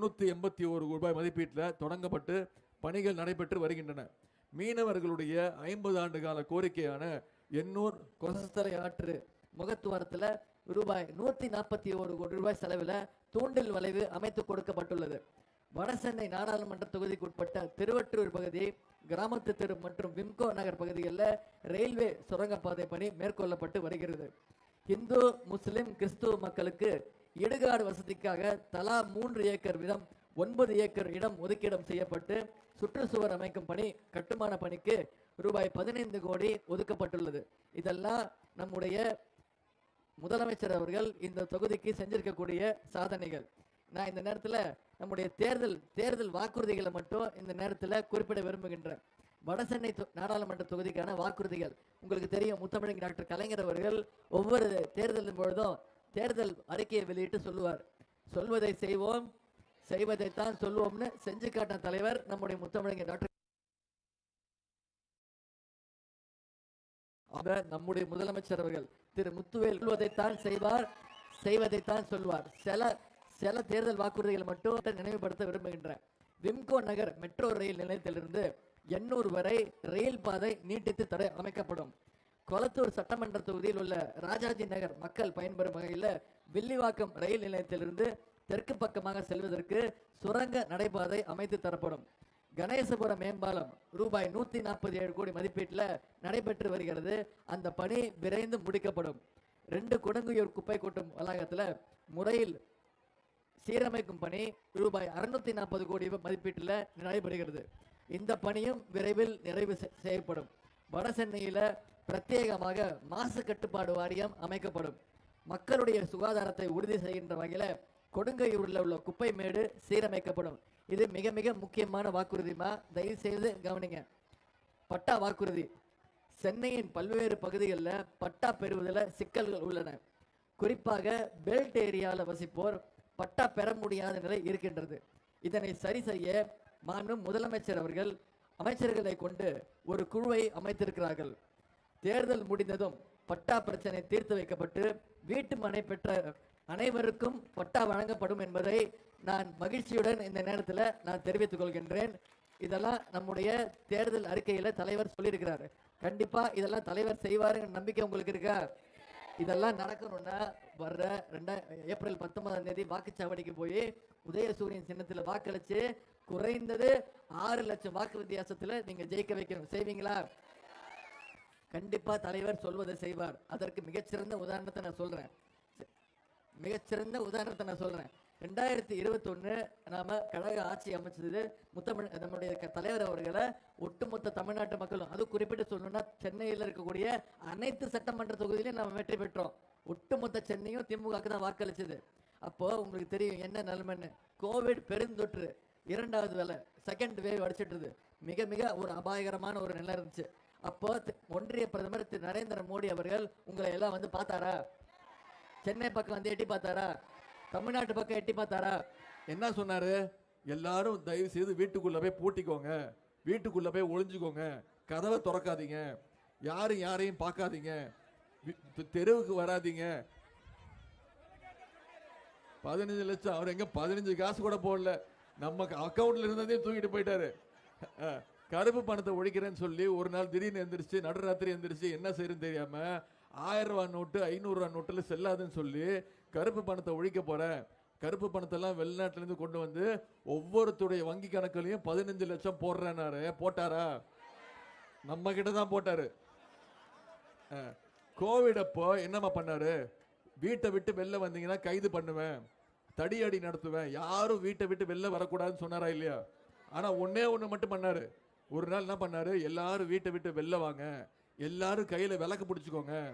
முன்னூற்றி எண்பத்தி ஒரு ரூபாய் மதிப்பீட்டில் தொடங்கப்பட்டு பணிகள் நடைபெற்று வருகின்றன. மீனவர்களுடைய ஐம்பது ஆண்டு கால கோரிக்கையான எண்ணூர் கொசஸ்தரை ஆற்று முகத்துவாரத்தில் ரூபாய் நூத்தி நாற்பத்தி ஒரு கோடி ரூபாய் செலவில் தூண்டில் வளைவு அமைத்து கொடுக்கப்பட்டுள்ளது. வடசென்னை நாடாளுமன்ற தொகுதிக்கு உட்பட்ட திருவற்றூர் பகுதி கிராமத்து தெரு மற்றும் விம்கோ நகர் பகுதிகளில் ரயில்வே சுரங்கப்பாதை பணி மேற்கொள்ளப்பட்டு வருகிறது. இந்து முஸ்லிம் கிறிஸ்துவ மக்களுக்கு இடுகாடு வசதிக்காக தலா மூன்று ஏக்கர் வீதம் ஒன்பது ஏக்கர் இடம் ஒதுக்கீடம் செய்யப்பட்டு சுற்றுச்சுவர் அமைக்கும் பணி கட்டுமான பணிக்கு ரூபாய் பதினைந்து கோடி ஒதுக்கப்பட்டுள்ளது. இதெல்லாம் நம்முடைய முதலமைச்சர் அவர்கள் இந்த தொகுதிக்கு செஞ்சிருக்கக்கூடிய சாதனைகள். நான் இந்த நேரத்தில் நம்முடைய தேர்தல் தேர்தல் வாக்குறுதிகளை மட்டும் இந்த நேரத்தில் குறிப்பிட விரும்புகின்றேன். வடசென்னை நாடாளுமன்ற தொகுதிக்கான வாக்குறுதிகள். உங்களுக்கு தெரியும் முத்தமிழங்க டாக்டர் கலைஞர் அவர்கள் ஒவ்வொரு தேர்தலின் பொழுதும் தேர்தல் அறிக்கையை வெளியிட்டு சொல்லுவார். சொல்வதை செய்வோம் செய்வதைத்தான் சொல்லுவோம்னு செஞ்சு காட்டின தலைவர் நம்முடைய முத்தமிழங்க டாக்டர் அவர் நம்முடைய முதலமைச்சர் அவர்கள் திரு முத்துவேல் சொல்வதைத்தான் செய்வார் செய்வதைத்தான் சொல்வார் சில சில தேர்தல் வாக்குறுதிகளை மட்டும் நினைவுபடுத்த விரும்புகின்றேன் விம்கோ நகர் மெட்ரோ ரயில் நிலையத்திலிருந்து எண்ணூர் வரை ரயில் பாதை நீட்டித்து தடை அமைக்கப்படும். கொளத்தூர் சட்டமன்ற தொகுதியில் உள்ள ராஜாஜி நகர் மக்கள் பயன்பெறும் வகையில் வில்லிவாக்கம் ரயில் நிலையத்திலிருந்து தெற்கு பக்கமாக செல்வதற்கு சுரங்க நடைபாதை அமைத்து தரப்படும். கணேசபுரம் மேம்பாலம் ரூபாய் நூத்தி நாற்பத்தி ஏழு கோடி மதிப்பீட்டில் நடைபெற்று வருகிறது. அந்த பணி விரைந்து முடிக்கப்படும். ரெண்டு குடங்குயூர் குப்பை கூட்டும் வளாகத்தில் முறையில் சீரமைக்கும் பணி ரூபாய் அறுநூத்தி நாற்பது கோடி மதிப்பீட்டில் நடைபெறுகிறது. இந்த பணியும் விரைவில் நிறைவு செ- செய்யப்படும். வட சென்னையில் பிரத்யேகமாக மாசு கட்டுப்பாடு வாரியம் அமைக்கப்படும். மக்களுடைய சுகாதாரத்தை உறுதி செய்கின்ற வகையில் கொடுங்கையூரில் உள்ள குப்பை மேடு சீரமைக்கப்படும். இது மிக மிக முக்கியமான வாக்குறுதிமா தயவு செய்து கவனிங்க. பட்டா வாக்குறுதி. சென்னையின் பல்வேறு பகுதிகளில் பட்டா பெறுவதில் சிக்கல்கள் உள்ளன. குறிப்பாக பெல்ட் ஏரியாவில் வசிப்போர் பட்டா பெற முடியாத நிலை இருக்கின்றது. இதனை சரி செய்ய மாண்பு முதலமைச்சர் அவர்கள் அமைச்சர்களை கொண்டு ஒரு குழுவை அமைத்திருக்கிறார்கள். தேர்தல் முடிந்ததும் பட்டா பிரச்சனை தீர்த்து வைக்கப்பட்டு வீட்டு மனை பெற்ற அனைவருக்கும் பட்டா வழங்கப்படும் என்பதை நான் மகிழ்ச்சியுடன் இந்த நேரத்தில் நான் தெரிவித்துக் கொள்கின்றேன். இதெல்லாம் நம்முடைய தேர்தல் அறிக்கையில தலைவர் சொல்லியிருக்கிறாரு. கண்டிப்பா இதெல்லாம் தலைவர் செய்வாருங்கிற நம்பிக்கை உங்களுக்கு இருக்கா? இதெல்லாம் நடக்கணும்னா வர்ற ரெண்டா ஏப்ரல் பத்தொன்பதாம் தேதி வாக்குச்சாவடிக்கு போய் உதயசூரியன் சின்னத்துல வாக்களிச்சு குறைந்தது ஆறு லட்சம் வாக்கு வித்தியாசத்துல நீங்க ஜெயிக்க வைக்கணும். செய்வீங்களா? கண்டிப்பா தலைவர் சொல்வதை செய்வார். அதற்கு மிகச்சிறந்த உதாரணத்தை நான் சொல்றேன். மிகச்சிறந்த உதாரணத்தை நான் சொல்றேன். ரெண்டாயிரத்தி இருபத்தொன்னு நாம கழக ஆட்சி அமைச்சது முத்தமிழ் நம்முடைய தலைவர் அவர்களை ஒட்டுமொத்த தமிழ்நாட்டு மக்களும் அது குறிப்பிட்டு சொல்லணும்னா சென்னையில் இருக்கக்கூடிய அனைத்து சட்டமன்ற தொகுதியிலும் நம்ம வெற்றி பெற்றோம். ஒட்டுமொத்த சென்னையும் திமுகவுக்கு தான் வாக்களிச்சது. அப்போ உங்களுக்கு தெரியும் என்ன நிலைமைன்னு. கோவிட் பெருந்தொற்று இரண்டாவது வேலை செகண்ட் வேவ் அடிச்சிட்டு மிக மிக ஒரு அபாயகரமான ஒரு நிலை இருந்துச்சு. அப்போ ஒன்றிய பிரதமர் திரு நரேந்திர மோடி அவர்கள் உங்களை எல்லாம் வந்து பார்த்தாரா? சென்னை பக்கம் வந்து எட்டி பார்த்தாரா? தமிழ்நாட்டு பக்கம் எட்டி பார்த்தாரா? என்ன சொன்னாரு? எல்லாரும் தயவு செய்து வீட்டுக்குள்ள போய் பூட்டிக்கோங்க. வீட்டுக்குள்ள போய் ஒளிஞ்சுக்கோங்க. கதவை திறக்காதீங்க. யாரும் யாரையும் பார்க்காதீங்க. வி- தெருவுக்கு வராதீங்க. பதினஞ்சு லட்சம். அவர் எங்க பதினஞ்சு காசு கூட போடல. நம்ம அக்கௌண்ட்ல இருந்ததையும் தூக்கிட்டு போயிட்டாரு. கருப்பு பணத்தை ஒழிக்கிறேன்னு சொல்லி ஒரு நாள் திடீர்னு எந்திரிச்சு நடுராத்திரி எந்திரிச்சு என்ன செய்யறதுன்னு தெரியாம ஆயிரம் ரூபா நோட்டு ஐநூறு ரூபாய் நோட்டுல செல்லாதுன்னு சொல்லி கருப்பு பணத்தை ஒழிக்க போகிறேன் கருப்பு பணத்தெல்லாம் வெளிநாட்டுல இருந்து கொண்டு வந்து ஒவ்வொருத்துடைய வங்கி கணக்குலையும் பதினஞ்சு லட்சம் போடுறேனாரு போட்டாரா? நம்ம கிட்ட தான் போட்டாரு. கோவிட் அப்போ என்னம்மா பண்ணாரு? வீட்டை விட்டு வெளில வந்தீங்கன்னா கைது பண்ணுவேன். தடியடி நடத்துவேன். யாரும் வீட்டை விட்டு வெளில வரக்கூடாதுன்னு சொன்னாரா இல்லையா? ஆனா ஒன்னே ஒன்று மட்டும் பண்ணாரு. ஒரு நாள் என்ன பண்ணாரு? எல்லாரும் வீட்டை விட்டு வெளில வாங்க. எல்லாரும் கையில விளக்கு பிடிச்சிக்கோங்க.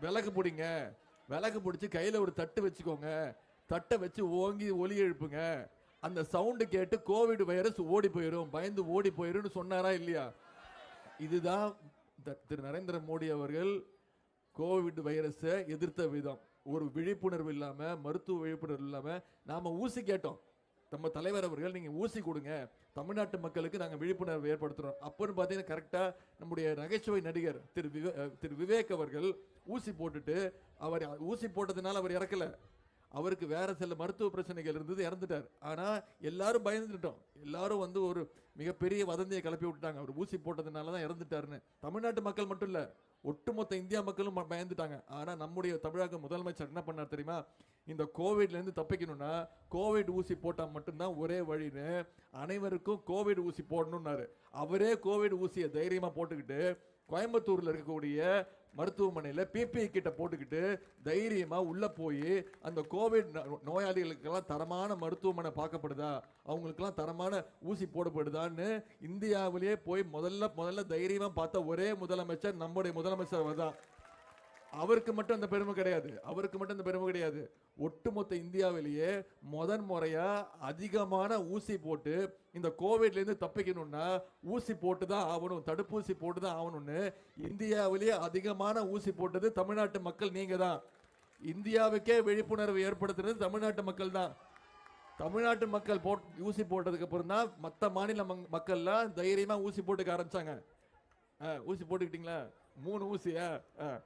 விளக்கு பிடிங்க. விளக்கு பிடிச்சி கையில ஒரு தட்டு வச்சுக்கோங்க. தட்டை வச்சு ஓங்கி ஒலி எழுப்புங்க. அந்த சவுண்டு கேட்டு கோவிட் வைரஸ் ஓடி போயிடும் பயந்து ஓடி போயிரும்னு சொன்னாரா இல்லையா? இதுதான் த- திரு நரேந்திர மோடி அவர்கள் கோவிட் வைரஸை எதிர்த்த விதம். ஒரு விழிப்புணர்வு இல்லாம மருத்துவ விழிப்புணர்வு இல்லாம நாம ஊசி கேட்டோம். நம்ம தலைவர் அவர்கள் நீங்க ஊசி கொடுங்க. தமிழ்நாட்டு மக்களுக்கு நாங்க விழிப்புணர்வு ஏற்படுத்துறோம். அப்போன்னு பார்த்தீங்கன்னா கரெக்டா நம்முடைய நகைச்சுவை நடிகர் திரு விவே திரு விவேக் அவர்கள் ஊசி போட்டுட்டு அவர் ஊசி போட்டதுனால அவர் இறக்கல. அவருக்கு வேறு சில மருத்துவ பிரச்சனைகள் இருந்தது இறந்துட்டார். ஆனால் எல்லாரும் பயந்துட்டோம். எல்லாரும் வந்து ஒரு மிகப்பெரிய வதந்தியை கிளப்பி விட்டுட்டாங்க. அவர் ஊசி போட்டதுனால தான் இறந்துட்டாருன்னு. தமிழ்நாட்டு மக்கள் மட்டும் இல்லை ஒட்டுமொத்த இந்தியா மக்களும் பயந்துட்டாங்க. ஆனால் நம்முடைய தமிழக முதலமைச்சர் என்ன பண்ணார் தெரியுமா? இந்த கோவிட்லேருந்து தப்பிக்கணும்னா கோவிட் ஊசி போட்டால் மட்டும்தான் ஒரே வழின்னு அனைவருக்கும் கோவிட் ஊசி போடணும்னாரு. அவரே கோவிட் ஊசியை தைரியமாக போட்டுக்கிட்டு கோயம்புத்தூரில் இருக்கக்கூடிய மருத்துவமனையில பிபி கிட்ட போட்டுக்கிட்டு தைரியமா உள்ள போய் அந்த கோவிட் நோ- நோயாளிகளுக்கெல்லாம் தரமான மருத்துவமனை பார்க்கப்படுதா? அவங்களுக்கெல்லாம் தரமான ஊசி போடப்படுதான்னு இந்தியாவிலேயே போய் முதல்ல முதல்ல தைரியமா பார்த்த ஒரே முதலமைச்சர் நம்முடைய முதலமைச்சர் தான் அவருக்கு மட்டும் அந்த பெருமை கிடையாது. அவருக்கு மட்டும் அந்த பெருமை கிடையாது. ஒட்டுமொத்த இந்தியாவிலேயே முதன் முறையாக அதிகமான ஊசி போட்டு இந்த கோவிட்லேருந்து தப்பிக்கணும்னா ஊசி போட்டு தான் ஆகணும் தடுப்பூசி போட்டு தான் ஆகணும்னு இந்தியாவிலேயே அதிகமான ஊசி போட்டது தமிழ்நாட்டு மக்கள் நீங்கள் தான். இந்தியாவுக்கே விழிப்புணர்வு ஏற்படுத்துறது தமிழ்நாட்டு மக்கள் தான். தமிழ்நாட்டு மக்கள் போட் ஊசி போட்டதுக்கு அப்புறம் தான் மற்ற மாநில மங்- மக்கள்லாம் தைரியமாக ஊசி போட்டுக்க ஆரம்பிச்சாங்க. ஆ, ஊசி போட்டுக்கிட்டீங்களா? மூணு ஊசியா? ஆ.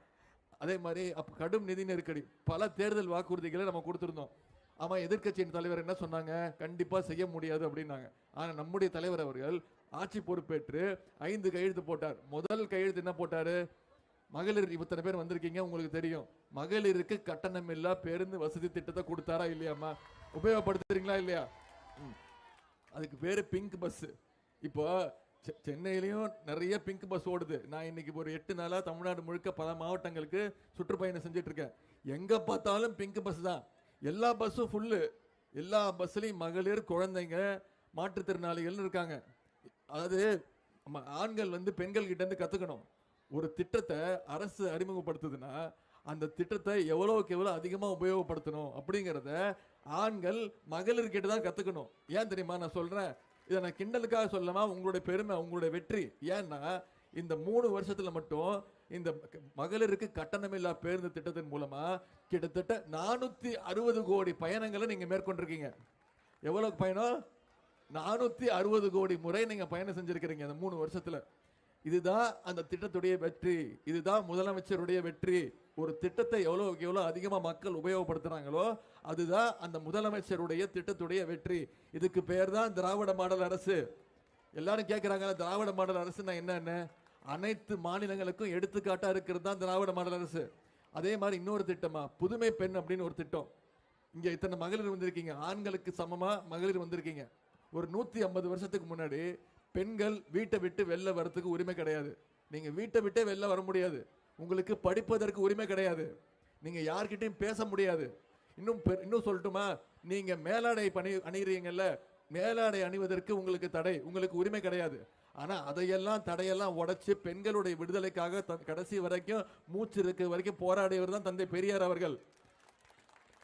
அதே மாதிரி அப்போ கடும் நிதி நெருக்கடி. பல தேர்தல் வாக்குறுதிகளை நம்ம கொடுத்துருந்தோம். ஆமாம் எதிர்க்கட்சியின் தலைவர் என்ன சொன்னாங்க? கண்டிப்பாக செய்ய முடியாது அப்படின்னாங்க. ஆனால் நம்முடைய தலைவர் அவர்கள் ஆட்சி பொறுப்பேற்று ஐந்து கையெழுத்து போட்டார். முதல் கையெழுத்து என்ன போட்டார்? மகளிர் இத்தனை பேர் வந்திருக்கீங்க உங்களுக்கு தெரியும். மகளிருக்கு கட்டணம் இல்லா பேருந்து வசதி திட்டத்தை கொடுத்தாரா இல்லையாம்மா? உபயோகப்படுத்துறீங்களா இல்லையா? ம். அதுக்கு பேர் பிங்க் பஸ்ஸு. இப்போ சென்னையிலையும் நிறைய பிங்க் பஸ் ஓடுது. நான் இன்னைக்கு ஒரு எட்டு நாளாக தமிழ்நாடு முழுக்க பல மாவட்டங்களுக்கு சுற்றுப்பயணம் செஞ்சுட்டு இருக்கேன் எங்கே பார்த்தாலும் பிங்க் பஸ் தான். எல்லா பஸ்ஸும் ஃபுல்லு எல்லா பஸ்லையும் மகளிர் குழந்தைங்க மாற்றுத்திறனாளிகள்னு இருக்காங்க. அதாவது நம்ம ஆண்கள் வந்து பெண்கள் கிட்டேருந்து கற்றுக்கணும் ஒரு திட்டத்தை அரசு அறிமுகப்படுத்துதுன்னா அந்த திட்டத்தை எவ்வளோக்கு எவ்வளோ அதிகமாக உபயோகப்படுத்தணும் அப்படிங்கிறத ஆண்கள் மகளிர்கிட்ட தான் கற்றுக்கணும் ஏன் தெரியுமா நான் சொல்கிறேன் இதை நான் கிண்டலுக்காக சொல்லலாமா உங்களுடைய பெருமை உங்களுடைய வெற்றி. ஏன்னா இந்த மூணு வருஷத்துல மட்டும் இந்த மகளிருக்கு கட்டணமில்லா பேருந்து திட்டத்தின் மூலமா கிட்டத்தட்ட நானூத்தி அறுபது கோடி பயணங்களை நீங்க மேற்கொண்டிருக்கீங்க. எவ்வளவு பயணம்? நானூத்தி அறுபது கோடி முறை நீங்க பயணம் செஞ்சிருக்கிறீங்க அந்த மூணு வருஷத்துல. இதுதான் அந்த திட்டத்துடைய வெற்றி. இதுதான் முதலமைச்சருடைய வெற்றி. ஒரு திட்டத்தை எவ்வளோக்கு எவ்வளோ அதிகமாக மக்கள் உபயோகப்படுத்துகிறாங்களோ அதுதான் அந்த முதலமைச்சருடைய திட்டத்துடைய வெற்றி. இதுக்கு பேர் தான் திராவிட மாடல் அரசு. எல்லாரும் கேட்குறாங்க திராவிட மாடல் அரசுனா என்னென்ன? அனைத்து மாநிலங்களுக்கும் எடுத்துக்காட்டாக இருக்கிறது தான் திராவிட மாடல் அரசு. அதே மாதிரி இன்னொரு திட்டமா புதுமை பெண் அப்படின்னு ஒரு திட்டம். இங்கே இத்தனை மகளிர் வந்திருக்கீங்க. ஆண்களுக்கு சமமாக மகளிர் வந்திருக்கீங்க. ஒரு நூற்றி ஐம்பது வருஷத்துக்கு முன்னாடி பெண்கள் வீட்டை விட்டு வெளில வரத்துக்கு உரிமை கிடையாது. நீங்கள் வீட்டை விட்டே வெளில வர முடியாது. உங்களுக்கு படிப்பதற்கு உரிமை கிடையாது. நீங்க யார்கிட்டையும் பேச முடியாது. இன்னும் பெ- இன்னும் சொல்லட்டுமா? நீங்க மேலாடை பணி அணிகிறீங்கல்ல மேலாடை அணிவதற்கு உங்களுக்கு தடை உங்களுக்கு உரிமை கிடையாது. ஆனால் அதையெல்லாம் தடையெல்லாம் உடைச்சி பெண்களுடைய விடுதலைக்காக கடைசி வரைக்கும் மூச்சு இருக்க வரைக்கும் போராடியவர் தான் தந்தை பெரியார் அவர்கள்.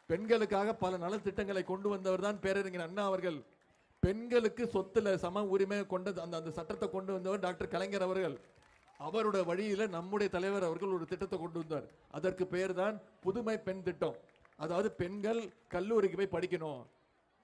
பெண்களுக்காக பல நலத்திட்டங்களை கொண்டு வந்தவர் தான் பேரறிஞர் அண்ணா அவர்கள். பெண்களுக்கு சொத்துல சம உரிமை கொண்ட அந்த அந்த சட்டத்தை கொண்டு வந்தவர் டாக்டர் கலைஞர் அவர்கள். அவருடைய வழியில் நம்முடைய தலைவர் அவர்கள் ஒரு திட்டத்தை கொண்டு வந்தார். அதற்கு பெயர் தான் புதுமை பெண் திட்டம். அதாவது பெண்கள் கல்லூரிக்கு போய் படிக்கணும்.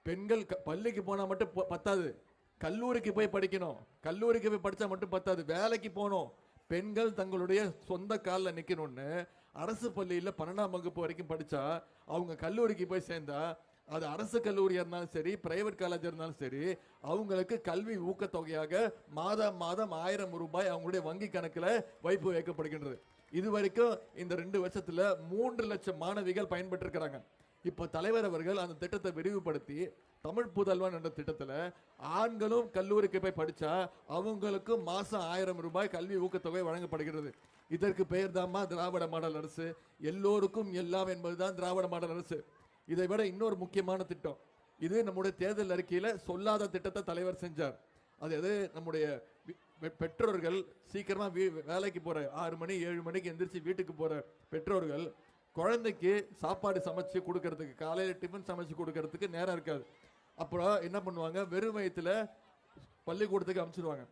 பெண்கள் க- பள்ளிக்கு போனால் மட்டும் ப- பத்தாது. கல்லூரிக்கு போய் படிக்கணும். கல்லூரிக்கு போய் படித்தா மட்டும் பத்தாது. வேலைக்கு போகணும். பெண்கள் தங்களுடைய சொந்த காலில் நிற்கணும்னு அரசு பள்ளியில் பன்னெண்டாம் வகுப்பு வரைக்கும் படித்தா அவங்க கல்லூரிக்கு போய் சேர்ந்தா அது அரசு கல்லூரியாக இருந்தாலும் சரி பிரைவேட் காலேஜ் இருந்தாலும் சரி அவங்களுக்கு கல்வி ஊக்கத்தொகையாக மாதம் மாதம் ஆயிரம் ரூபாய் அவங்களுடைய வங்கி கணக்கில் வைப்பு வைக்கப்படுகின்றது. இது வரைக்கும் இந்த ரெண்டு வருஷத்தில் மூன்று லட்சம் மாணவிகள் பயன்பெற்றிருக்கிறாங்க. இப்போ தலைவர் அவர்கள் அந்த திட்டத்தை விரிவுபடுத்தி தமிழ் புதல்வன் என்ற திட்டத்தில் ஆண்களும் கல்லூரிக்கு போய் படித்தா அவங்களுக்கும் மாதம் ஆயிரம் ரூபாய் கல்வி ஊக்கத்தொகை வழங்கப்படுகிறது. இதற்கு பெயர் தாம்மா திராவிட மாடல் அரசு. எல்லோருக்கும் எல்லாம் என்பதுதான் திராவிட மாடல் அரசு. இதை விட இன்னொரு முக்கியமான திட்டம். இது நம்முடைய தேர்தல் அறிக்கையில் சொல்லாத திட்டத்தை தலைவர் செஞ்சார். அது எது? நம்முடைய பெற்றோர்கள் சீக்கிரமாக வீ- வேலைக்கு போகிற ஆறு மணி ஏழு மணிக்கு எந்திரிச்சு வீட்டுக்கு போகிற பெற்றோர்கள் குழந்தைக்கு சாப்பாடு சமைச்சு கொடுக்கறதுக்கு காலையில் டிஃபன் சமைச்சு கொடுக்கறதுக்கு நேரம் இருக்காது. அப்புறம் என்ன பண்ணுவாங்க? வெறும் வயத்தில் பள்ளிக்கூடத்துக்கு அனுப்பிச்சிடுவாங்க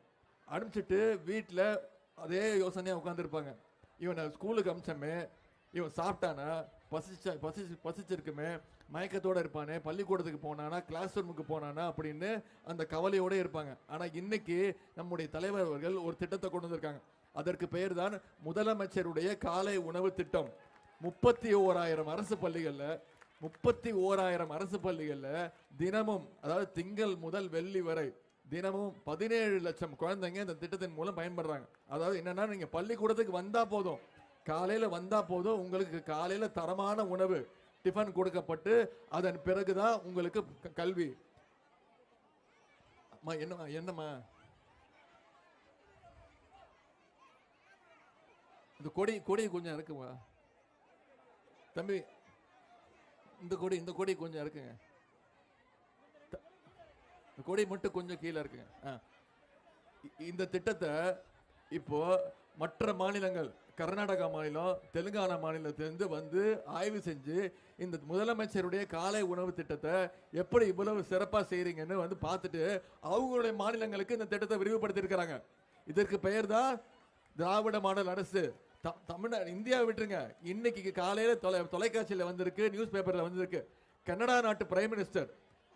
அனுப்பிச்சிட்டு வீட்டில் அதே யோசனையாக உட்காந்துருப்பாங்க இவனை ஸ்கூலுக்கு அமிச்சமே இவன் சாப்பிட்டானா? பசிச்சா பசிச்சு பசிச்சிருக்குமே. மயக்கத்தோடு இருப்பானே. பள்ளிக்கூடத்துக்கு போனானா கிளாஸ் ரூமுக்கு போனானா அப்படின்னு அந்த கவலையோட இருப்பாங்க. ஆனால் இன்னைக்கு நம்முடைய தலைவர் அவர்கள் ஒரு திட்டத்தை கொண்டு வந்திருக்காங்க. அதற்கு பெயர் தான் முதலமைச்சருடைய காலை உணவு திட்டம். முப்பத்தி ஓராயிரம் அரசு பள்ளிகளில் முப்பத்தி ஓராயிரம் அரசு பள்ளிகளில் தினமும் அதாவது திங்கள் முதல் வெள்ளி வரை தினமும் பதினேழு லட்சம் குழந்தைங்க இந்த திட்டத்தின் மூலம் பயன்படுறாங்க. அதாவது என்னன்னா நீங்கள் பள்ளிக்கூடத்துக்கு வந்தால் போதும். காலையில வந்தா போதும். உங்களுக்கு காலையில தரமான உணவு டிஃபன் கொடுக்கப்பட்டு அதன் பிறகுதான் உங்களுக்கு கல்வி. அம்மா என்னம்மா என்னம்மா? இந்த கொடி கொடி கொஞ்சம் இருக்குமா தம்பி இந்த கொடி இந்த கொடி கொஞ்சம் இருக்குங்க. இந்த கொடி மட்டும் கொஞ்சம் கீழே இருக்குங்க. இந்த திட்டத்தை இப்போ மற்ற மாநிலங்கள் கர்நாடகா மாநிலம் தெலுங்கானா மாநிலத்திலிருந்து வந்து ஆய்வு செஞ்சு இந்த முதலமைச்சருடைய காலை உணவு திட்டத்தை எப்படி இவ்வளவு சிறப்பாக செய்கிறீங்கன்னு வந்து பார்த்துட்டு அவங்களுடைய மாநிலங்களுக்கு இந்த திட்டத்தை விரிவுபடுத்தியிருக்கிறாங்க. இதற்கு பெயர் தான் திராவிட மாடல் அரசு. த- தமிழ்நாடு இந்தியா விட்டுருங்க. இன்னைக்கு காலையில் தொலை தொலைக்காட்சியில் வந்திருக்கு நியூஸ் பேப்பரில் வந்திருக்கு. கனடா நாட்டு பிரைம் மினிஸ்டர்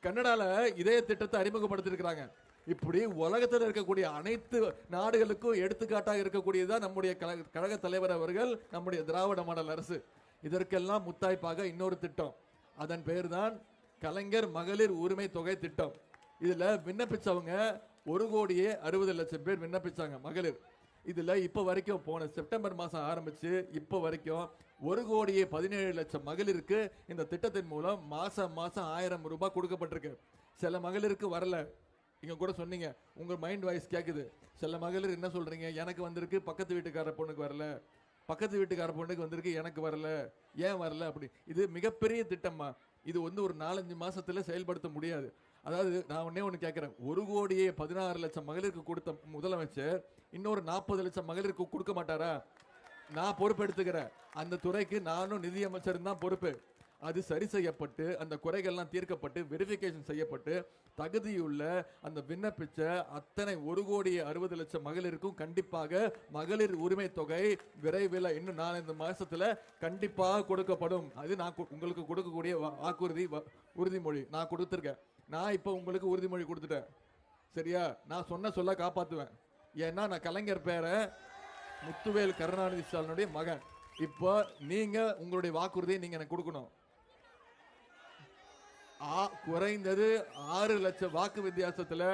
கன்னடாவில் இதே திட்டத்தை அறிமுகப்படுத்தியிருக்கிறாங்க. இப்படி உலகத்தில் இருக்கக்கூடிய அனைத்து நாடுகளுக்கும் எடுத்துக்காட்டாக இருக்கக்கூடியதுதான் நம்முடைய கழக கழக தலைவர் அவர்கள் நம்முடைய திராவிட மாடல் அரசு. இதற்கெல்லாம் முத்தாய்ப்பாக இன்னொரு திட்டம். அதன் பெயர் தான் கலைஞர் மகளிர் உரிமை தொகை திட்டம். இதில் விண்ணப்பிச்சவங்க ஒரு கோடியே அறுபது லட்சம் பேர் விண்ணப்பிச்சாங்க மகளிர். இதில் இப்போ வரைக்கும் போன செப்டம்பர் மாதம் ஆரம்பிச்சு இப்போ வரைக்கும் ஒரு கோடியே பதினேழு லட்சம் மகளிருக்கு இந்த திட்டத்தின் மூலம் மாதம் மாதம் ஆயிரம் ரூபாய் கொடுக்கப்பட்டிருக்கு. சில மகளிருக்கு வரல. இங்க கூட சொன்னீங்க உங்க மைண்ட் வாய்ஸ் கேக்குது. சில மகளிர் என்ன சொல்றீங்க? எனக்கு வந்திருக்கு பக்கத்து வீட்டுக்கார பொண்ணுக்கு வரல. பக்கத்து வீட்டுக்கார பொண்ணுக்கு வந்திருக்கு எனக்கு வரல. ஏன் வரல அப்படி? இது மிகப்பெரிய திட்டம்மா. இது வந்து ஒரு நாலஞ்சு மாசத்துல செயல்படுத்த முடியாது. அதாவது நான் ஒன்றே ஒன்று கேட்குறேன் ஒரு கோடியே பதினாறு லட்சம் மகளிருக்கு கொடுத்த முதலமைச்சர் இன்னொரு நாற்பது லட்சம் மகளிருக்கு கொடுக்க மாட்டாரா? நான் பொறுப்பெடுத்துக்கிறேன். அந்த துறைக்கு நானும் நிதியமைச்சர் தான் பொறுப்பு. அது சரி செய்யப்பட்டு அந்த குறைகள்லாம் தீர்க்கப்பட்டு வெரிஃபிகேஷன் செய்யப்பட்டு தகுதியுள்ள அந்த விண்ணப்பிச்ச அத்தனை ஒரு கோடி அறுபது லட்சம் மகளிருக்கும் கண்டிப்பாக மகளிர் உரிமை தொகை விரைவில் இன்னும் நாலஞ்சு மாசத்துல கண்டிப்பாக கொடுக்கப்படும். அது நான் உங்களுக்கு கொடுக்கக்கூடிய வாக்குறுதி வ- உறுதிமொழி நான் கொடுத்துருக்கேன். நான் இப்போ உங்களுக்கு உறுதிமொழி கொடுத்துட்டேன். சரியா? நான் சொன்ன சொல்ல காப்பாற்றுவேன் ஏன்னா நான் கலைஞர் பேரை முத்துவேல் கருணாநிதி ஸ்டாலினுடைய மகன். இப்போ நீங்கள் உங்களுடைய வாக்குறுதியை நீங்கள் எனக்கு கொடுக்கணும். குறைந்தது ஆறு லட்சம் வாக்கு வித்தியாசத்துல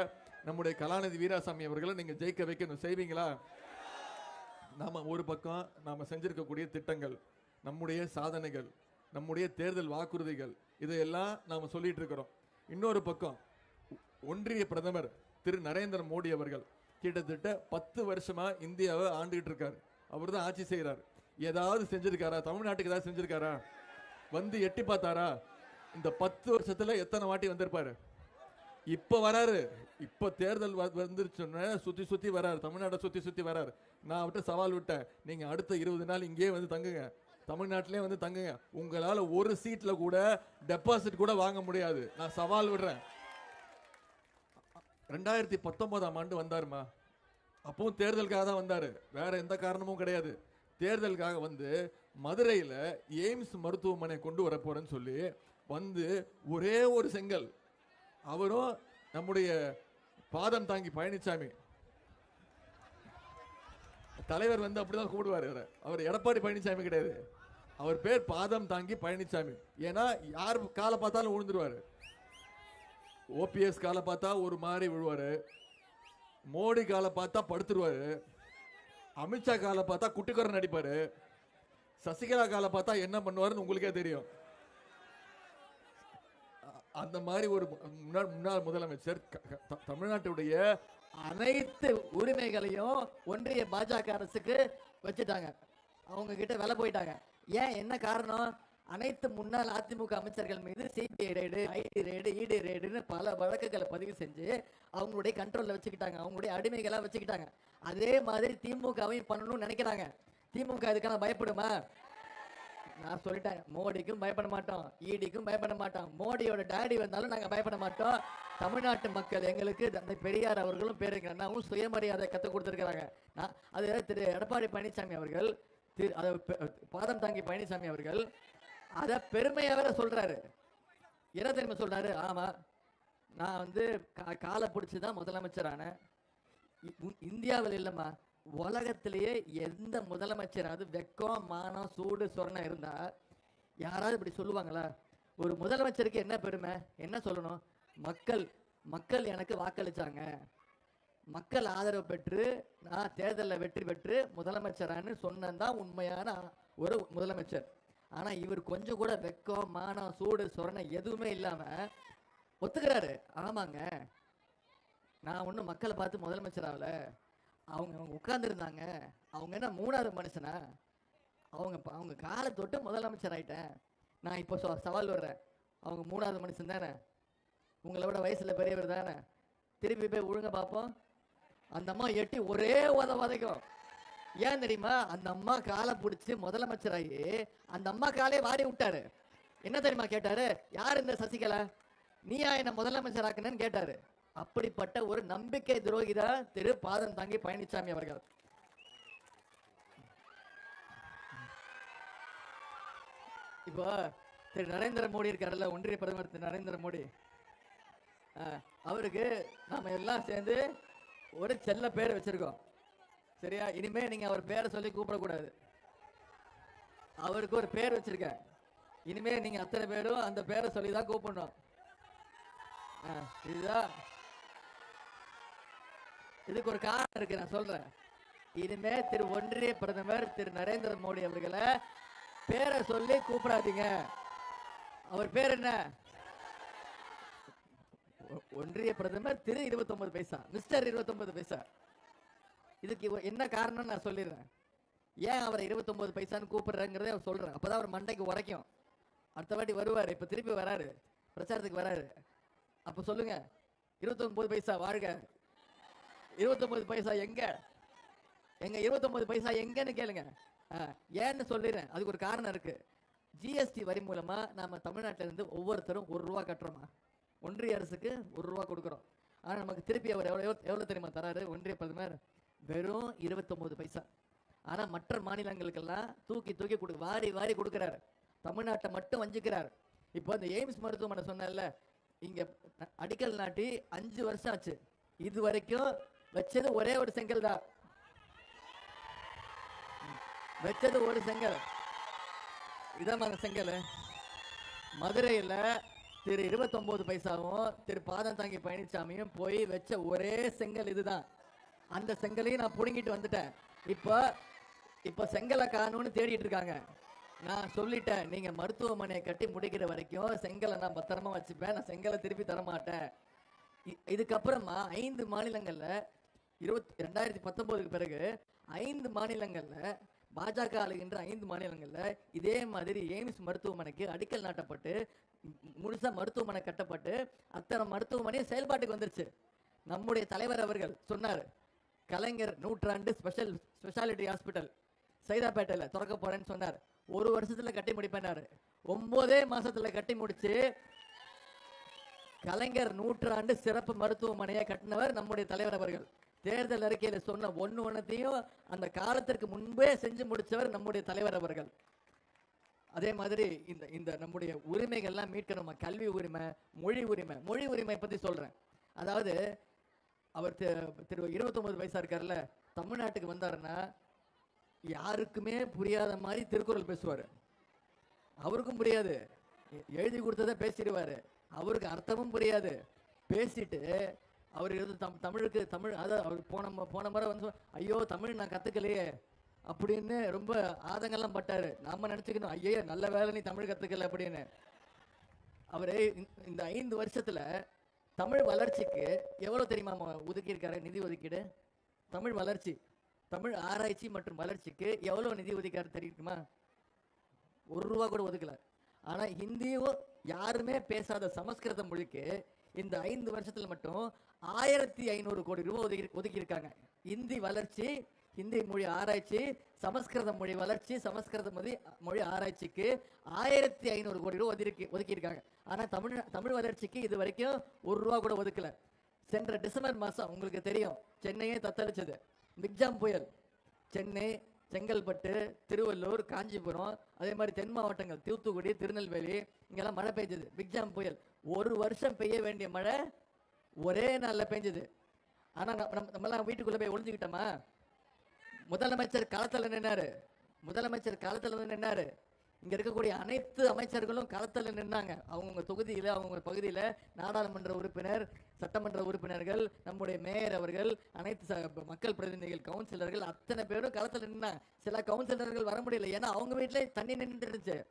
நம்முடைய கலாநிதி வீராசாமி அவர்களை நீங்க ஜெயிக்க வைக்கணும். செய்வீங்களா? நாம ஒரு பக்கம் நாம செஞ்சிருக்கக்கூடிய திட்டங்கள் நம்முடைய சாதனைகள் நம்முடைய தேர்தல் வாக்குறுதிகள் இதையெல்லாம் நாம சொல்லிட்டு இருக்கிறோம் இன்னொரு பக்கம் ஒன்றிய பிரதமர் திரு நரேந்திர மோடி அவர்கள் கிட்டத்தட்ட பத்து வருஷமா இந்தியாவை ஆண்டுகிட்டு இருக்கார் அவர் தான் ஆட்சி செய்கிறார் ஏதாவது செஞ்சிருக்காரா? தமிழ்நாட்டுக்கு ஏதாவது செஞ்சிருக்காரா? வந்து எட்டி பார்த்தாரா? இந்த பத்து வருஷத்துல எத்தனை வாட்டி வந்திருப்பாரு? இப்ப வராரு. இப்ப தேர்தல் வ- வந்துருச்சுன்னா சுத்தி சுத்தி வராரு. தமிழ்நாட்டை சுத்தி சுத்தி வராரு. நான் அவர்கிட்ட சவால் விட்டேன். நீங்க அடுத்த இருபது நாள் இங்கேயே வந்து தங்குங்க. தமிழ்நாட்டிலே வந்து தங்குங்க. உங்களால ஒரு சீட்ல கூட டெபாசிட் கூட வாங்க முடியாது. நான் சவால் விடுறேன். ரெண்டாயிரத்தி பத்தொன்பதாம் ஆண்டு வந்தாருமா? அப்பவும் தேர்தலுக்காக தான் வந்தாரு. வேற எந்த காரணமும் கிடையாது. தேர்தலுக்காக வந்து மதுரையில் எய்ம்ஸ் மருத்துவமனை கொண்டு வர போறேன்னு சொல்லி வந்து ஒரே ஒரு செங்கல். அவரும் நம்முடைய பாதம் தாங்கி பழனிசாமி தலைவர் வந்து அப்படிதான் கூடுவார் இவரை. அவர் எடப்பாடி பழனிசாமி கிடையாது அவர் பேர் பாதம் தாங்கி பழனிசாமி ஏன்னா யார் காலை பார்த்தாலும் விழுந்துருவாரு ஓபிஎஸ் காலை பார்த்தா ஒரு மாதிரி விழுவாரு. மோடி காலை பார்த்தா படுத்துருவாரு. அமித்ஷா காலை பார்த்தா குட்டிக்குரன் நடிப்பாரு. சசிகலா காலை பார்த்தா என்ன பண்ணுவாருன்னு உங்களுக்கே தெரியும். அந்த மாதிரி ஒரு முன்னாள் முன்னாள் முதலமைச்சர் தமிழ்நாட்டுடைய அனைத்து உரிமைகளையும் ஒன்றிய பாஜக அரசுக்கு வச்சுட்டாங்க. அவங்க கிட்ட வில போயிட்டாங்க. ஏன்? என்ன காரணம்? அனைத்து முன்னாள் அதிமுக அமைச்சர்கள் மீது சிபிஐ ரெய்டு ஐடி ரெய்டு இடி ரெய்டுன்னு பல வழக்குகளை பதிவு செஞ்சு அவங்களுடைய கண்ட்ரோலில் வச்சுக்கிட்டாங்க. அவங்களுடைய அடிமைகளாக வச்சுக்கிட்டாங்க. அதே மாதிரி திமுகவையும் பண்ணணும்னு நினைக்கிறாங்க. திமுக இதுக்கான பயப்படுமா? நான் சொல்லிட்டேன் மோடிக்கும் பயப்பட மாட்டோம் ஈடிக்கும் பயப்பட மாட்டோம். மோடியோட டாடி வந்தாலும் நாங்கள் பயப்பட மாட்டோம். தமிழ்நாட்டு மக்கள் எங்களுக்கு தந்தை பெரியார் அவர்களும் பேருக்கு சுயமரியாதை கற்றுக் கொடுத்துருக்காங்க நான் அது திரு எடப்பாடி பழனிசாமி அவர்கள் திரு அதை பாதம் தாங்கி பழனிசாமி அவர்கள் அதை பெருமையா வேற சொல்றாரு. என்ன தெரியுமா சொல்றாரு? ஆமா நான் வந்து கா- காலை பிடிச்சி தான் முதலமைச்சரானேன் இந்தியாவில் இல்லைம்மா. உலகத்திலேயே எந்த முதலமைச்சராவது வெக்கம் மானம் சூடு சொரணம் இருந்தா யாராவது இப்படி சொல்லுவாங்களா? ஒரு முதலமைச்சருக்கு என்ன பெருமை? என்ன சொல்லணும்? மக்கள் மக்கள் எனக்கு வாக்களிச்சாங்க. மக்கள் ஆதரவு பெற்று நான் தேர்தலில் வெற்றி பெற்று முதலமைச்சரான்னு சொன்னதான் உண்மையான ஒரு முதலமைச்சர். ஆனால் இவர் கொஞ்சம் கூட வெக்கம் மானம் சூடு சொரணை எதுவுமே இல்லாமல் ஒத்துக்கிறாரு. ஆமாங்க. நான் ஒன்றும் மக்களை பார்த்து முதலமைச்சர் ஆகலை. அவங்க அவங்க உட்காந்துருந்தாங்க அவங்க என்ன மூணாவது மனுஷனா? அவங்க அவங்க காலை தொட்டு முதலமைச்சர் ஆயிட்டேன். நான் இப்போ சவால் வர்றேன் அவங்க மூணாவது மனுஷன் தானே? உங்களை விட வயசில் பெரியவர் தானே? திருப்பி போய் ஒழுங்க பார்ப்போம். அந்த அம்மா எட்டி ஒரே உத உதைக்கும். ஏன் தெரியுமா? அந்த அம்மா காலை பிடிச்சி முதலமைச்சராகி அந்த அம்மா காலே வாடி விட்டாரு. என்ன தெரியுமா கேட்டாரு? யார் இந்த சசிகலா? நீயா என்ன முதலமைச்சர் ஆக்குனேன்னு கேட்டாரு. அப்படிப்பட்ட ஒரு நம்பிக்கை துரோகி தான் திரு பாதம் தாங்கி பழனிசாமி அவர்கள். இப்போ திரு நரேந்திர மோடி இருக்காருல்ல ஒன்றிய பிரதமர் திரு நரேந்திர மோடி. அவருக்கு நாம எல்லாம் சேர்ந்து ஒரு செல்ல பேர் வச்சிருக்கோம். சரியா? இனிமே நீங்க அவர் பேரை சொல்லி கூப்பிடக்கூடாது. அவருக்கு ஒரு பேர் வச்சிருக்கேன். இனிமே நீங்க அத்தனை பேரும் அந்த பேரை சொல்லி தான் கூப்பிடணும் இதுதான். இதுக்கு ஒரு காரணம் இருக்கு நான் சொல்றேன். இனிமே திரு ஒன்றிய பிரதமர் திரு நரேந்திர மோடி அவர்களை பேரை சொல்லி கூப்பிடாதீங்க. அவர் பேர் என்ன? ஒன்றிய பிரதமர் திரு 29 பைசா மிஸ்டர் 29 பைசா. இதுக்கு என்ன காரணம்னு நான் சொல்லிடுறேன். ஏன் அவரை 29 பைசான்னு கூப்பிடுறேங்கிறத அவர் சொல்றேன் அப்பதான் அவர் மண்டைக்கு உரைக்கும். அடுத்த வாட்டி வருவார் இப்ப திருப்பி வராரு. பிரச்சாரத்துக்கு வராரு. அப்ப சொல்லுங்க. 29 பைசா வாழ்க. 29 பைசா எங்க? எங்க 29 பைசா எங்கன்னு கேளுங்க. ஏன்னு சொல்லிடுறேன். அதுக்கு ஒரு காரணம் இருக்கு. ஜிஎஸ்டி வரி மூலமா நாம தமிழ்நாட்டுல இருந்து ஒவ்வொருத்தரும் ஒரு ரூபா கட்டுறோமா? ஒன்றிய அரசுக்கு ஒரு ரூபா கொடுக்குறோம். ஆனா நமக்கு திருப்பி அவர் எவ்வளோ எவ்வளவு தெரியுமா தராரு? ஒன்றிய பிரதமர் வெறும் 29 பைசா. ஆனா மற்ற மாநிலங்களுக்கெல்லாம் தூக்கி தூக்கி கொடு வாரி வாரி கொடுக்குறாரு. தமிழ்நாட்டை மட்டும் வஞ்சிக்கிறார். இப்போ இந்த எய்ம்ஸ் மருத்துவமனை சொன்னேன்ல இங்க அடிக்கல் நாட்டி அஞ்சு வருஷம் ஆச்சு. இது வரைக்கும் வச்சது ஒரே ஒரு செங்கல் தான். வச்சது ஒரு செங்கல். இதான் அந்த செங்கல் மதுரையில் திரு 29 பைசாவும் திரு பாதம் தாங்கி பழனிசாமியும் போய் வச்ச ஒரே செங்கல் இதுதான். அந்த செங்கலையும் நான் பிடுங்கிட்டு வந்துட்டேன். இப்போ இப்போ செங்கலை காணும்னு தேடிட்டு இருக்காங்க. நான் சொல்லிட்டேன் நீங்கள் மருத்துவமனையை கட்டி முடிக்கிற வரைக்கும் செங்கலை நான் பத்திரமா வச்சுப்பேன். நான் செங்கலை திருப்பி தர மாட்டேன் இ- இதுக்கப்புறமா ஐந்து மாநிலங்களில் இருபத்தி ரெண்டாயிரத்தி பத்தொன்பதுக்கு பிறகு ஐந்து மாநிலங்கள்ல பாஜக ஆளுகின்ற ஐந்து மாநிலங்கள்ல இதே மாதிரி எய்ம்ஸ் மருத்துவமனைக்கு அடிக்கல் நாட்டப்பட்டு முழுசாக முழுசா மருத்துவமனை கட்டப்பட்டு அத்தனை மருத்துவமனையும் செயல்பாட்டுக்கு வந்துருச்சு. நம்முடைய தலைவர் அவர்கள் சொன்னார் கலைஞர் நூற்றாண்டு ஸ்பெஷல் ஸ்பெஷாலிட்டி ஹாஸ்பிட்டல் சைதாப்பேட்டையில் திறக்க போகிறேன்னு சொன்னார். ஒரு வருஷத்துல கட்டி முடிப்பேனாரு ஒம்போதே மாசத்துல கட்டி முடிச்சு கலைஞர் நூற்றாண்டு சிறப்பு மருத்துவமனையை கட்டினவர் நம்முடைய தலைவர் அவர்கள். தேர்தல் அறிக்கையில் சொன்ன ஒன்று ஒன்னத்தையும் அந்த காலத்திற்கு முன்பே செஞ்சு முடிச்சவர் நம்முடைய தலைவர் அவர்கள். அதே மாதிரி இந்த இந்த நம்முடைய உரிமைகள்லாம் மீட்கணுமா? கல்வி உரிமை மொழி உரிமை. மொழி உரிமை பத்தி சொல்றேன். அதாவது அவர் திரு 29 வயசா இருக்கார்ல தமிழ்நாட்டுக்கு வந்தாருன்னா யாருக்குமே புரியாத மாதிரி திருக்குறள் பேசுவாரு. அவருக்கும் புரியாது. எ- எழுதி கொடுத்ததை பேசிடுவாரு. அவருக்கு அர்த்தமும் புரியாது. பேசிட்டு அவர் எழுது தம் தமிழுக்கு தமிழ் அதை அவர் போன போன முறை வந்து ஐயோ தமிழ் நான் கற்றுக்கலையே அப்படின்னு ரொம்ப ஆதங்கெல்லாம் பட்டாரு. நாம் நினச்சிக்கணும் ஐயோ நல்ல வேலை நீ தமிழ் கற்றுக்கல அப்படின்னு. அவர் இந்த- இந்த ஐந்து வருஷத்துல தமிழ் வளர்ச்சிக்கு எவ்வளோ தெரியுமா ஒதுக்கியிருக்காரு நிதி ஒதுக்கீடு? தமிழ் வளர்ச்சி தமிழ் ஆராய்ச்சி மற்றும் வளர்ச்சிக்கு எவ்வளோ நிதி ஒதுக்காரு தெரியுமா? ஒரு ரூபா கூட ஒதுக்கலை. ஆனால் ஹிந்தியும் யாருமே பேசாத சமஸ்கிருத மொழிக்கு இந்த ஐந்து வருஷத்துல மட்டும் ஆயிரத்தி ஐநூறு கோடி ரூபாய் ஒதுக்கி ஒதுக்கியிருக்காங்க. இந்தி வளர்ச்சி ஹிந்தி மொழி ஆராய்ச்சி சமஸ்கிருத மொழி வளர்ச்சி சமஸ்கிருத மொழி மொழி ஆராய்ச்சிக்கு ஆயிரத்தி ஐநூறு கோடி ரூபா ஒதுக்கி ஒதுக்கியிருக்காங்க. ஆனா தமிழ் தமிழ் வளர்ச்சிக்கு இது வரைக்கும் ஒரு ரூபா கூட ஒதுக்கல. சென்ற டிசம்பர் மாசம் உங்களுக்கு தெரியும் சென்னையே தத்தளிச்சது. மிக்ஜாம் புயல். சென்னை செங்கல்பட்டு திருவள்ளூர் காஞ்சிபுரம் அதே மாதிரி தென் மாவட்டங்கள் தூத்துக்குடி திருநெல்வேலி இங்கெல்லாம் மழை பெஞ்சது பிக்ஜாம் புயல். ஒரு வருஷம் பெய்ய வேண்டிய மழை ஒரே நாளில் பெஞ்சது ஆனால் நம்ம நம்மலாம் வீட்டுக்குள்ளே போய் ஒளிஞ்சுக்கிட்டோமா? முதலமைச்சர் காலத்தில் நின்னாரு. முதலமைச்சர் காலத்தில் வந்து நின்னாரு. இங்க இருக்கக்கூடிய அனைத்து அமைச்சர்களும் களத்துல நின்னாங்க. அவங்கவுங்க தொகுதியில அவங்க பகுதியில நாடாளுமன்ற உறுப்பினர் சட்டமன்ற உறுப்பினர்கள் நம்முடைய மேயர் அவர்கள் அனைத்து ச- மக்கள் பிரதிநிதிகள் கவுன்சிலர்கள் அத்தனை பேரும் களத்துல நின்னாங்க. சில கவுன்சிலர்கள் வர முடியல. ஏன்னா அவங்க வீட்டிலே தண்ணி நின்றுட்டு இருந்துச்சு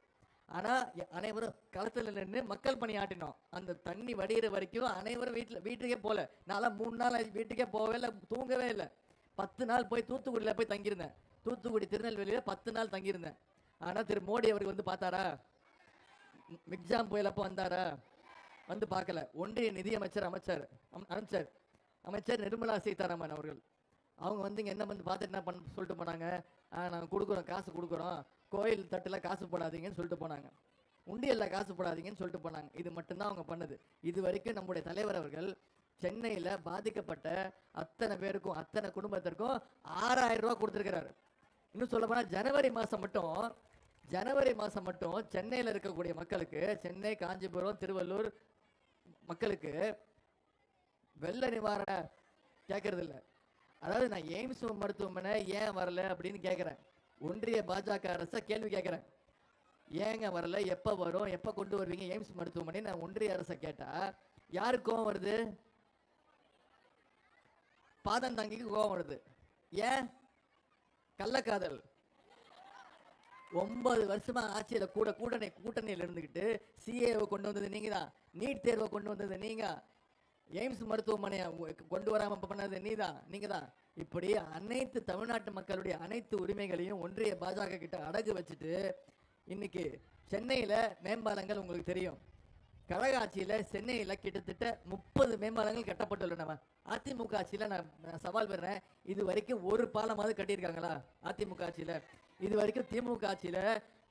ஆனா அனைவரும் களத்துல நின்று மக்கள் பணி ஆட்டினோம். அந்த தண்ணி வடிகிற வரைக்கும் அனைவரும் வீட்டுல வீட்டுக்கே போல. நான்லாம் மூணு நாள் வீட்டுக்கே போகவே இல்லை தூங்கவே இல்லை. பத்து நாள் போய் தூத்துக்குடியில போய் தங்கியிருந்தேன். தூத்துக்குடி திருநெல்வேலியில பத்து நாள் தங்கியிருந்தேன். ஆனால் திரு மோடி அவருக்கு வந்து பார்த்தாரா? மிக்ஜாம் புயலப்போ வந்தாரா? வந்து பார்க்கல. ஒன்றிய நிதியமைச்சர் அமைச்சர் அமைச்சர் அமைச்சர் நிர்மலா சீதாராமன் அவர்கள். அவங்க வந்து இங்கே என்ன வந்து பார்த்துட்டு என்ன பண்ண சொல்லிட்டு போனாங்க? நாங்கள் கொடுக்குறோம் காசு கொடுக்குறோம். கோயில் தட்டில் காசு போடாதீங்கன்னு சொல்லிட்டு போனாங்க. உண்டியல்ல காசு போடாதீங்கன்னு சொல்லிட்டு போனாங்க. இது மட்டும்தான் அவங்க பண்ணது. இது வரைக்கும் நம்முடைய தலைவர் அவர்கள் சென்னையில் பாதிக்கப்பட்ட அத்தனை பேருக்கும் அத்தனை குடும்பத்திற்கும் ஆறாயிரம் ரூபா கொடுத்துருக்கிறாரு. இன்னும் சொல்ல போனால் ஜனவரி மாதம் மட்டும் ஜனவரி மாதம் மட்டும் சென்னையில் இருக்கக்கூடிய மக்களுக்கு சென்னை காஞ்சிபுரம் திருவள்ளூர் மக்களுக்கு வெள்ள நிவாரண கேட்கறதில்ல அதாவது நான் எய்ம்ஸ் மருத்துவமனை ஏன் வரல அப்படின்னு கேட்குறேன் ஒன்றிய பாஜக அரசை கேள்வி கேட்குறேன் ஏங்க வரல? எப்போ வரும்? எப்போ கொண்டு வருவீங்க எய்ம்ஸ் மருத்துவமனை? நான் ஒன்றிய அரசை கேட்டால் யாருக்கு கோவம் வருது? பாதம் தங்கிக்கு கோவம் வருது. ஏன்? கள்ளக்காதல். ஒன்பது வருஷமா ஆட்சியில கூட கூட்டணி கூட்டணியில் இருந்துகிட்டு சிஏவை கொண்டு வந்தது நீங்க தான் நீட் தேர்வை கொண்டு வந்தது நீங்க. எய்ம்ஸ் மருத்துவமனையை கொண்டு வராம பண்ணது நீ தான் நீங்க தான் இப்படி அனைத்து தமிழ்நாட்டு மக்களுடைய அனைத்து உரிமைகளையும் ஒன்றிய பாஜக கிட்ட அடகு வச்சுட்டு இன்னைக்கு சென்னையில மேம்பாலங்கள் உங்களுக்கு தெரியும். கழக ஆட்சியில சென்னையில கிட்டத்தட்ட முப்பது மேம்பாலங்கள் கட்டப்பட்டுள்ளன. அதிமுக ஆட்சியில நான் சவால் பெறேன் இது வரைக்கும் ஒரு பாலமாவது கட்டியிருக்காங்களா அதிமுக ஆட்சியில? இது வரைக்கும் திமுக ஆட்சியில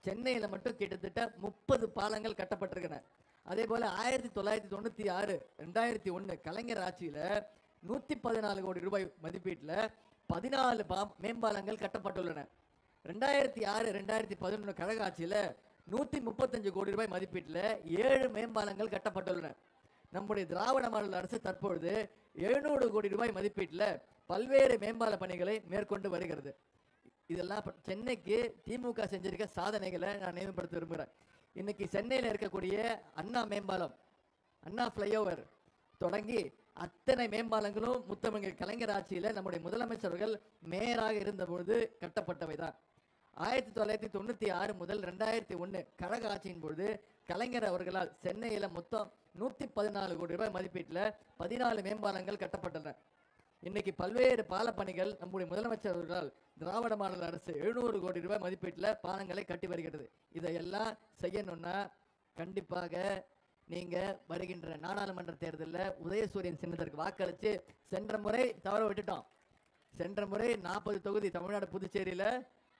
சென்னையில மட்டும் கிட்டத்தட்ட முப்பது பாலங்கள் கட்டப்பட்டிருக்கின. அதே போல ஆயிரத்தி தொள்ளாயிரத்தி தொண்ணூத்தி ஆறு ரெண்டாயிரத்தி ஒண்ணு கலைஞர் ஆட்சியில நூத்தி பதினாலு கோடி ரூபாய் மதிப்பீட்டுல பதினாலு பா மேம்பாலங்கள் கட்டப்பட்டுள்ளன. ரெண்டாயிரத்தி ஆறு ரெண்டாயிரத்தி பதினொன்று கழக ஆட்சியில் நூத்தி முப்பத்தஞ்சு கோடி ரூபாய் மதிப்பீட்டில் ஏழு மேம்பாலங்கள் கட்டப்பட்டுள்ளன. நம்முடைய திராவிட மாநில அரசு தற்பொழுது எழுநூறு கோடி ரூபாய் மதிப்பீட்டில் பல்வேறு மேம்பால பணிகளை மேற்கொண்டு வருகிறது. இதெல்லாம் சென்னைக்கு திமுக செஞ்சிருக்க சாதனைகளை நான் நினைவுபடுத்த விரும்புகிறேன் இன்னைக்கு சென்னையில இருக்கக்கூடிய அண்ணா மேம்பாலம் அண்ணா ஃப்ளைஓவர் தொடங்கி அத்தனை மேம்பாலங்களும் முத்தமிழ் கலைஞர் ஆட்சியில நம்முடைய முதலமைச்சர்கள் மேயராக இருந்தபொழுது கட்டப்பட்டவை தான் ஆயிரத்தி தொள்ளாயிரத்தி தொண்ணூத்தி ஆறு முதல் ரெண்டாயிரத்தி ஒண்ணு கழக ஆட்சியின் பொழுது கலைஞர் அவர்களால் சென்னையில மொத்தம் நூத்தி பதினாலு கோடி ரூபாய் மதிப்பீட்டில் பதினாலு மேம்பாலங்கள் கட்டப்பட்டன. இன்னைக்கு பல்வேறு பாலப்பணிகள் நம்முடைய முதலமைச்சர் அவர்களால் திராவிட மாடல் அரசு எழுநூறு கோடி ரூபாய் மதிப்பீட்டில் பாலங்களை கட்டி வருகிறது. இதையெல்லாம் செய்யணும்னா கண்டிப்பாக நீங்க வருகின்ற நாடாளுமன்ற தேர்தலில் உதயசூரியன் சின்னத்திற்கு வாக்களிச்சு சென்ற முறை தவற விட்டுட்டோம். சென்ற முறை நாற்பது தொகுதி தமிழ்நாடு புதுச்சேரியில்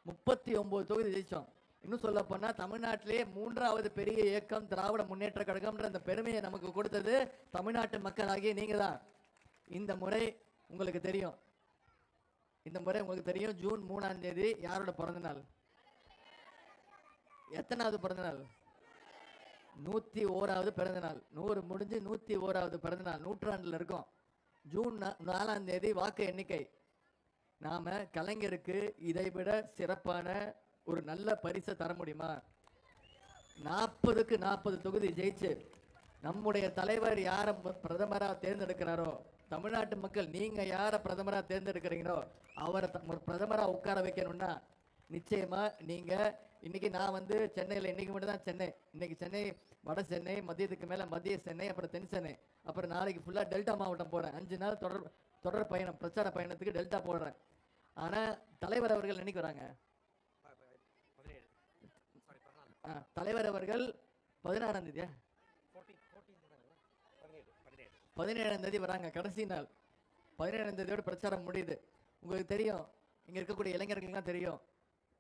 முப்பத்தி ஒம்பது தொகுதி ஜெயிச்சோம். இன்னும் சொல்ல போனால் தமிழ்நாட்டிலேயே மூன்றாவது பெரிய இயக்கம் திராவிட முன்னேற்ற கழகம்ன்ற அந்த பெருமையை நமக்கு கொடுத்தது தமிழ்நாட்டு மக்களாகிய நீங்கள் தான். இந்த முறை உங்களுக்கு தெரியும். இந்த முறை உங்களுக்கு தெரியும் ஜூன் மூணாம் தேதி யாரோட பிறந்தநாள் எத்தனாவது பிறந்தநாள் நூற்றி ஓராவது பிறந்தநாள் நூறு முடிஞ்சு நூற்றி ஓராவது பிறந்தநாள் நூற்றாண்டில் இருக்கும். ஜூன் நாலாம் தேதி வாக்கு எண்ணிக்கை. நாம கலைஞருக்கு இதைவிட சிறப்பான ஒரு நல்ல பரிசை தர முடியுமா? நாற்பதுக்கு நாற்பது தொகுதி ஜெயிச்சு நம்முடைய தலைவர் யாரை பிரதமராக தேர்ந்தெடுக்கிறாரோ தமிழ்நாட்டு மக்கள் நீங்க யாரை பிரதமராக தேர்ந்தெடுக்கிறீங்களோ அவரை பிரதமராக ஒரு உட்கார வைக்கணும்னா நிச்சயமா நீங்க இன்னைக்கு நான் வந்து சென்னையில் இன்னைக்கு மட்டும் தான் சென்னை இன்னைக்கு சென்னை வட சென்னை மதியத்துக்கு மேலே மத்திய சென்னை அப்புறம் தென் சென்னை அப்புறம் நாளைக்கு ஃபுல்லாக டெல்டா மாவட்டம் போகிறேன் அஞ்சு நாள் தொடர் தொடர் பயணம் பிரச்சார பயணத்துக்கு டெல்டா போடுறேன். ஆனால் தலைவர் அவர்கள் என்னைக்கு வராங்க? ஆ, தலைவர் அவர்கள் பதினாறாம் தேதியா பதினேழாம் தேதி வராங்க கடைசி நாள். பதினேழாம் தேதியோட பிரச்சாரம் முடியுது. உங்களுக்கு தெரியும் இங்கே இருக்கக்கூடிய இளைஞர்களுக்கெல்லாம் தெரியும்.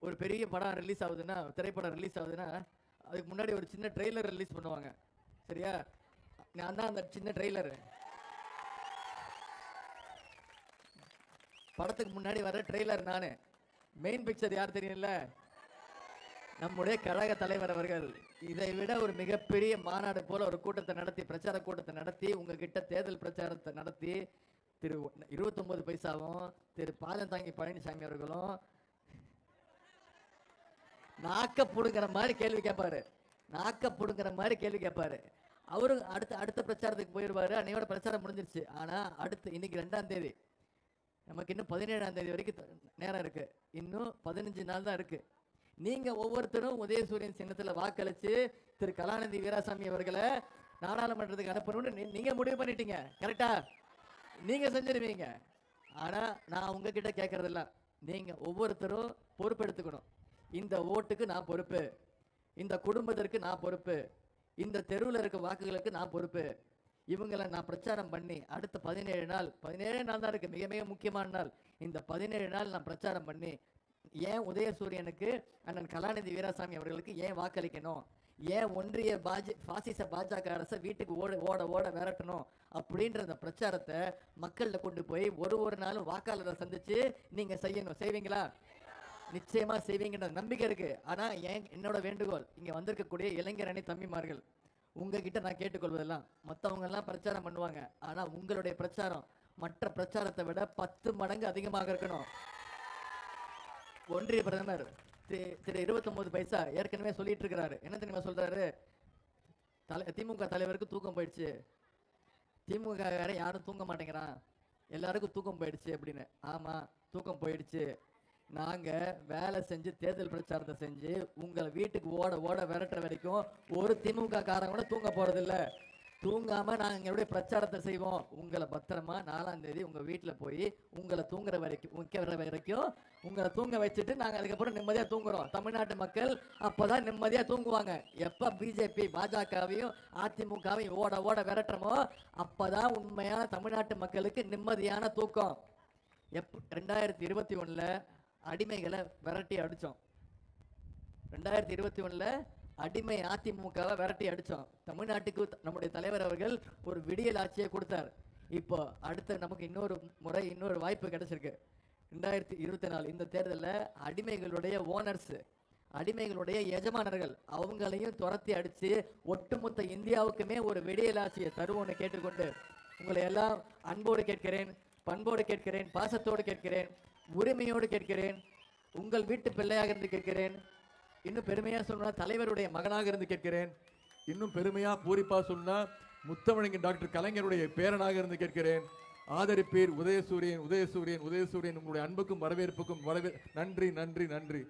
ஒரு பெரிய படம் ரிலீஸ் ஆகுதுன்னா திரைப்படம் ரிலீஸ் ஆகுதுன்னா அதுக்கு முன்னாடி ஒரு சின்ன ட்ரெய்லர் ரிலீஸ் பண்ணுவாங்க. சரியா? நான் தான் அந்த சின்ன ட்ரெய்லரு படத்துக்கு முன்னாடி வர ட்ரெய்லர் நான். மெயின் பிக்சர் யார் தெரியும்ல? நம்முடைய கழக தலைவர் அவர்கள். இதை விட ஒரு மிகப்பெரிய மாநாடு போல ஒரு கூட்டத்தை நடத்தி பிரச்சார கூட்டத்தை நடத்தி உங்ககிட்ட தேர்தல் பிரச்சாரத்தை நடத்தி திரு இருபத்தொன்பது பைசாவும் திரு பாலந்தாங்கி பழனிசாமி அவர்களும் நாக்க புடுங்கிற மாதிரி கேள்வி கேட்பாரு நாக்க புடுங்கிற மாதிரி கேள்வி கேட்பாரு அவரும் அடுத்த அடுத்த பிரச்சாரத்துக்கு போயிடுவாரு அன்னையோட பிரச்சாரம் முடிஞ்சிருச்சு. ஆனா அடுத்து இன்னைக்கு ரெண்டாம் தேதி. நமக்கு இன்னும் பதினேழாம் தேதி வரைக்கும் நேரம் இருக்குது இன்னும் பதினஞ்சு நாள் தான் இருக்குது நீங்கள் ஒவ்வொருத்தரும் உதயசூரியன் சின்னத்தில் வாக்களித்து திரு கலாநிதி வீராசாமி அவர்களை நாடாளுமன்றத்துக்கு அனுப்பணும்னு நீ- முடிவு பண்ணிட்டீங்க. கரெக்டா நீங்கள் செஞ்சிருவீங்க. ஆனால் நான் உங்ககிட்ட கேட்கறதில்ல நீங்கள் ஒவ்வொருத்தரும் பொறுப்பெடுத்துக்கணும். இந்த ஓட்டுக்கு நான் பொறுப்பு. இந்த குடும்பத்திற்கு நான் பொறுப்பு. இந்த தெருவில் இருக்க வாக்குகளுக்கு நான் பொறுப்பு. இவங்களை நான் பிரச்சாரம் பண்ணி அடுத்த பதினேழு நாள் பதினேழு நாள் தான் இருக்கு மிக மிக முக்கியமான நாள். இந்த பதினேழு நாள் நான் பிரச்சாரம் பண்ணி ஏன் உதயசூரியனுக்கு அண்ணன் கலாநிதி வீராசாமி அவர்களுக்கு ஏன் வாக்களிக்கணும்? ஏன் ஒன்றிய பாஜ பாசிச பாஜக அரசை வீட்டுக்கு ஓட ஓட ஓட விரட்டணும் அப்படின்ற அந்த பிரச்சாரத்தை மக்களில் கொண்டு போய் ஒரு ஒரு நாளும் வாக்காளரை சந்திச்சு நீங்க செய்யணும். செய்வீங்களா? நிச்சயமா செய்வீங்கன்ற நம்பிக்கை இருக்கு. ஆனா என் என்னோட வேண்டுகோள் இங்க வந்திருக்கக்கூடிய இளைஞர் அணி தம்பிமார்கள் உங்ககிட்ட நான் கேட்டுக்கொள்வதெல்லாம் மத்தவங்க எல்லாம் பிரச்சாரம் பண்ணுவாங்க. ஆனா உங்களுடைய பிரச்சாரம் மற்ற பிரச்சாரத்தை விட பத்து மடங்கு அதிகமாக இருக்கணும். ஒன்றிய பிரதமர் திரு 29 பைசா ஏற்கனவே சொல்லிட்டு இருக்கிறாரு என்ன தெரியுமா சொல்றாரு? தலை திமுக தலைவருக்கு தூக்கம் போயிடுச்சு. திமுக வேற யாரும் தூங்க மாட்டேங்கிறான். எல்லாருக்கும் தூக்கம் போயிடுச்சு அப்படின்னு. ஆமா தூக்கம் போயிடுச்சு. நாங்கள் வேலை செஞ்சு தேர்தல் பிரச்சாரத்தை செஞ்சு உங்களை வீட்டுக்கு ஓட ஓட விரட்டுற வரைக்கும் ஒரு திமுக காரங்க கூட தூங்க போகிறதில்ல தூங்காமல் நாங்கள் எங்களுடைய பிரச்சாரத்தை செய்வோம். உங்களை பத்திரமா நாலாம் தேதி உங்கள் வீட்டில் போய் உங்களை தூங்குற வரைக்கும் வைக்கிற வரைக்கும் உங்களை தூங்க வச்சுட்டு நாங்கள் அதுக்கப்புறம் நிம்மதியாக தூங்குறோம். தமிழ்நாட்டு மக்கள் அப்போ தான் நிம்மதியாக தூங்குவாங்க. எப்போ பிஜேபி பாஜகவையும் அதிமுகவையும் ஓட ஓட விரட்டுறோமோ அப்பதான் உண்மையான தமிழ்நாட்டு மக்களுக்கு நிம்மதியான தூக்கம். எப் ரெண்டாயிரத்தி இருபத்தி ஒன்றில் அடிமைகளை விரட்டி அடிச்சோம். ரெண்டாயிரத்தி இருபத்தி ஒன்றில் அடிமை அதிமுகவை விரட்டி அடிச்சோம். தமிழ்நாட்டுக்கு நம்முடைய தலைவர் அவர்கள் ஒரு விடியல் ஆட்சியை கொடுத்தார். இப்போ அடுத்த நமக்கு இன்னொரு முறை இன்னொரு வாய்ப்பு கிடைச்சிருக்கு. ரெண்டாயிரத்தி இருபத்தி நாலு இந்த தேர்தலில் அடிமைகளுடைய ஓனர்ஸ் அடிமைகளுடைய எஜமானர்கள் அவங்களையும் துரத்தி அடிச்சு ஒட்டுமொத்த இந்தியாவுக்குமே ஒரு விடியல் ஆட்சியை கேட்டுக்கொண்டு உங்களை எல்லாம் அன்போடு கேட்கிறேன் பண்போடு கேட்கிறேன் பாசத்தோடு கேட்கிறேன். உரிமையோடு கேட்கிறேன். உங்கள் வீட்டு பிள்ளையாக இருந்து கேட்கிறேன். இன்னும் பெருமையாக சொன்னால் தலைவருடைய மகனாக இருந்து கேட்கிறேன். இன்னும் பெருமையாக பூரிப்பாக சொன்னால் முத்தமிழங்கின் டாக்டர் கலைஞருடைய பேரனாக இருந்து கேட்கிறேன். ஆதரிப்பீர் உதயசூரியன் உதயசூரியன் உதயசூரியன் உங்களுடைய அன்புக்கும் வரவேற்புக்கும் வரவே நன்றி நன்றி நன்றி.